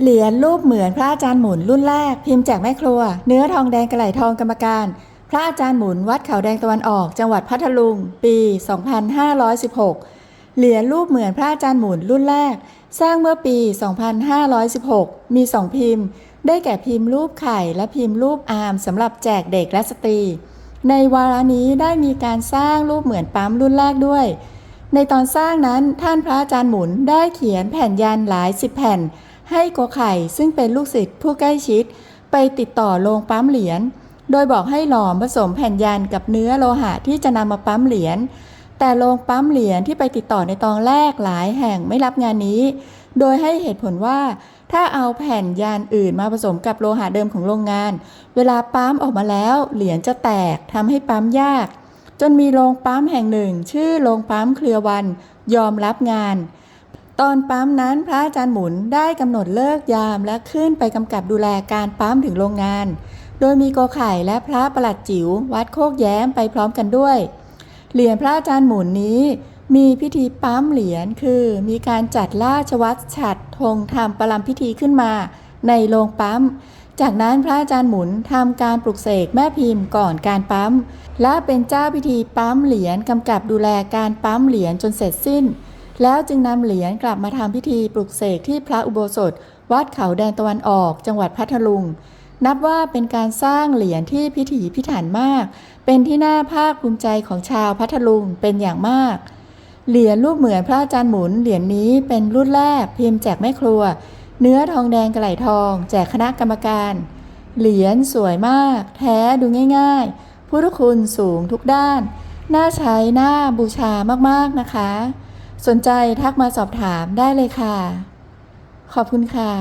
เหรียญรูปเหมือนพระอาจารย์หมุนรุ่นแรก พิมพ์แจกแม่ครัว เนื้อทองแดงกระไหลทองกรรมการ พระอาจารย์หมุนวัดเขาแดงตะวันออก จังหวัดพัทลุง ปี 2516 เหรียญรูปเหมือนพระอาจารย์หมุนรุ่นแรก สร้างเมื่อปี 2516 มีสองพิมพ์ ได้แก่พิมพ์รูปไข่และพิมพ์รูปอาร์มสำหรับแจกเด็กและสตรี ในวาระนี้ได้มีการสร้างรูปเหมือนปั๊มรุ่นแรกด้วย ในตอนสร้างนั้นท่านพระอาจารย์หมุนได้เขียนแผ่นยันหลายสิบแผ่น ให้โกไข่ซึ่งเป็นลูกศิษย์ผู้ใกล้ชิด ไปติดต่อโรงปั๊มเหรียญ โดยบอกให้หลอมผสมแผ่นยันกับเนื้อโลหะที่จะนำมาปั๊มเหรียญ แต่โรงปั๊มเหรียญที่ไปติดต่อในตอนแรกหลายแห่งไม่รับงานนี้ โดยให้เหตุผลว่า ถ้าเอาแผ่นยานอื่นมาผสมกับโลหะเดิมของโรงงาน เวลาปั๊มออกมาแล้วเหรียญจะแตกทำให้ปั๊มยาก จนมีโรงปั๊มแห่งหนึ่ง ชื่อโรงปั๊มเครือวันยอมรับงาน ตอนปั๊มนั้นพระอาจารย์หมุนได้กำหนดเลิกยามและขึ้นไปกำกับดูแลการปั๊มถึงโรงงาน โดยมีโกไข่และพระประหลัดจิ๋ววัดโคกแย้มไปพร้อมกันด้วย เหรียญพระอาจารย์หมุนนี้ มีพิธีปั๊มเหรียญคือ มีการจัดราชวัตรฉัดธงทำประลัมพิธีขึ้นมา ในโรงปั๊ม จากนั้นพระอาจารย์หมุนทำการปลุกเสกแม่พิมพ์ก่อนการปั๊ม และเป็นเจ้าพิธีปั๊มเหรียญกำกับดูแลการปั๊มเหรียญจนเสร็จสิ้น แล้วจึงนำเหรียญกลับมาทำพิธีปลุกเสกที่พระอุโบสถ วัดเขาแดงตะวันออกจังหวัดพัทลุง นับว่าเป็นการสร้างเหรียญที่พิถีพิถันมาก เป็นที่น่าภาคภูมิใจของชาวพัทลุงเป็นอย่างมาก เหรียญรูปเหมือนพระอาจารย์หมุนเหรียญนี้เป็นรุ่นแรกพิมพ์แจกแม่ครัว เนื้อทองแดงกระไหลทอง แจกคณะกรรมการ เหรียญสวยมาก แท้ดูง่าย ๆ พุทธคุณสูงทุกด้าน น่าใช้น่าบูชามากๆนะคะ สนใจทักมาสอบถามได้เลยค่ะ ขอบคุณค่ะ